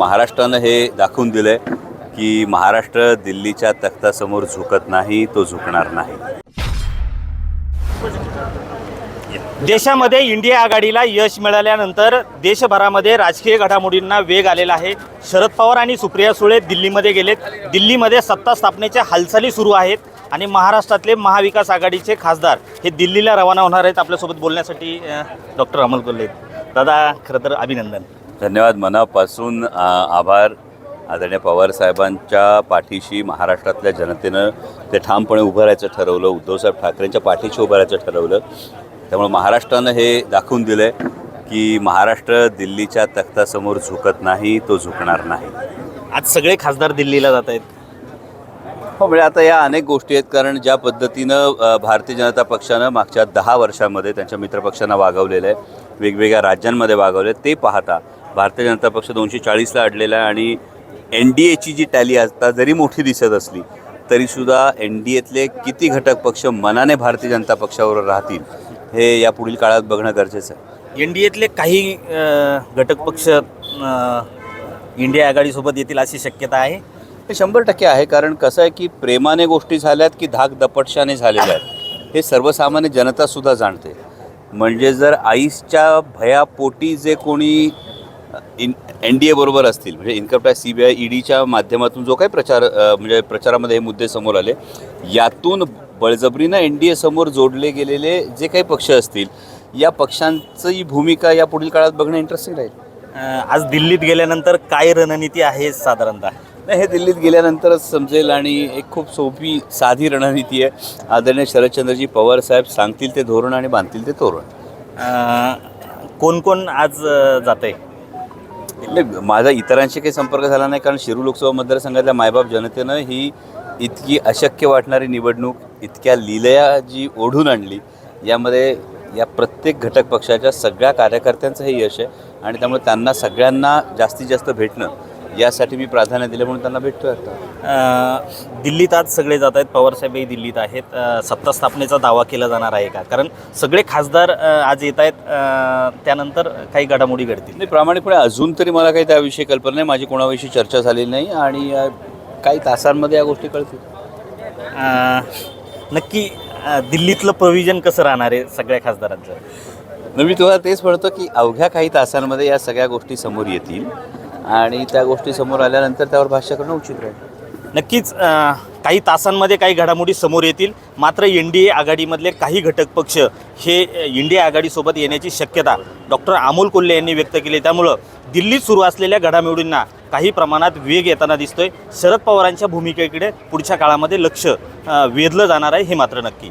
महाराष्ट्रानं हे दाखवून दिलंय की महाराष्ट्र दिल्लीच्या तख्तासमोर झुकत नाही तो झुकणार नाही. देशामध्ये इंडिया आघाडीला यश मिळाल्यानंतर देशभरामध्ये राजकीय घडामोडींना वेग आलेला आहे. शरद पवार आणि सुप्रिया सुळे दिल्लीमध्ये गेलेत. दिल्लीमध्ये सत्ता स्थापनेच्या हालचाली सुरू आहेत आणि महाराष्ट्रातले महाविकास आघाडीचे खासदार हे दिल्लीला रवाना होणार आहेत. आपल्यासोबत बोलण्यासाठी डॉक्टर अमल कोल्हे आहेत. दादा खरं तर अभिनंदन. धन्यवाद. मनापासून आभार. आदरणीय पवार साहेबांच्या पाठीशी महाराष्ट्रातल्या जनतेनं ते ठामपणे उभं राहायचं ठरवलं उद्धवसाहेब ठाकरेंच्या पाठीशी उभं राहायचं ठरवलं. त्यामुळे महाराष्ट्रानं हे दाखवून दिलं आहे की महाराष्ट्र दिल्लीच्या तख्तासमोर झुकत नाही तो झुकणार नाही. आज सगळे खासदार दिल्लीला जात आहेत. हो म्हणजे आता या अनेक गोष्टी आहेत कारण ज्या पद्धतीनं भारतीय जनता पक्षानं मागच्या दहा वर्षामध्ये त्यांच्या मित्रपक्षांना वागवलेलं आहे वेगवेगळ्या राज्यांमध्ये वागवले ते पाहता भारतीय जनता पक्ष दोनशे चाळीसला अडलेला आहे आणि एन डी एची जी टॅली आता जरी मोठी दिसत असली तरीसुद्धा एन डी एतले किती घटक पक्ष मनाने भारतीय जनता पक्षावर राहतील हे या पुढील काळात बघणं गरजेचं आहे. एन डी एतले काही घटक पक्ष इंडिया आघाडीसोबत येतील अशी शक्यता आहे? हे शंभर टक्के आहे कारण कसं आहे की प्रेमाने गोष्टी झाल्यात की धाक दपटशाने झालेल्या आहेत हे सर्वसामान्य जनतासुद्धा जाणते. म्हणजे जर आईसच्या भयापोटी जे कोणी इन एन डी एबरोबर असतील. म्हणजे income tax C B I ईडीच्या माध्यमातून जो काही प्रचार म्हणजे प्रचारामध्ये हे मुद्दे समोर आले यातून बळजबरीनं एन डी एसमोर जोडले गेलेले जे काही पक्ष असतील या पक्षांची भूमिका या पुढील काळात बघणं इंटरेस्टिंग राहील. आज दिल्लीत गेल्यानंतर काय रणनीती आहे साधारणतः? नाही हे दिल्लीत गेल्यानंतरच समजेल आणि एक खूप सोपी साधी रणनीती आहे. आदरणीय शरदचंद्रजी पवार साहेब सांगतील ते धोरण आणि बांधतील ते तोरण. कोण कोण आज जात आहे नाही माझा इतरांशी काही संपर्क झाला नाही कारण शिरू लोकसभा मतदारसंघातल्या मायबाप जनतेनं ही इतकी अशक्य वाटणारी निवडणूक इतक्या लिलया जी ओढून आणली यामध्ये या प्रत्येक घटक पक्षाच्या सगळ्या कार्यकर्त्यांचं हे यश आहे. आणि त्यामुळे त्यांना सगळ्यांना जास्तीत जास्त भेटणं यासाठी मी प्राधान्य दिलं म्हणून त्यांना भेटतोय आता. दिल्लीत आज सगळे जात आहेत. पवारसाहेबही दिल्लीत आहेत. सत्ता स्थापनेचा दावा केला जाणार आहे का? कारण सगळे खासदार आज येत आहेत. त्यानंतर काही घडामोडी घडतील. नाही प्रामाणिकपणे अजून तरी मला काही त्याविषयी कल्पना नाही. माझी कोणाविषयी चर्चा झालेली नाही आणि काही तासांमध्ये या गोष्टी कळतील. नक्की दिल्लीतलं प्रोव्हिजन कसं राहणार आहे सगळ्या खासदारांचं? मग मी तुम्हाला तेच म्हणतो की अवघ्या काही तासांमध्ये या सगळ्या गोष्टी समोर येतील. आणि त्या गोष्टी समोर आल्यानंतर त्यावर भाष्य करणं उचित राहील. नक्कीच अ, काही तासांमध्ये काही घडामोडी समोर येतील. मात्र एन डी ए आघाडीमधले काही घटक पक्ष हे अ, इंडिया आघाडीसोबत येण्याची शक्यता डॉक्टर अमोल कोल्हे यांनी व्यक्त केली. त्यामुळं दिल्लीत सुरू असलेल्या घडामोडींना काही प्रमाणात वेग येताना दिसतोय. शरद पवारांच्या भूमिकेकडे पुढच्या काळामध्ये लक्ष अ, वेधलं जाणार आहे हे मात्र नक्की.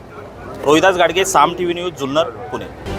Rohidas Gadge Saam T V news Junnar Pune.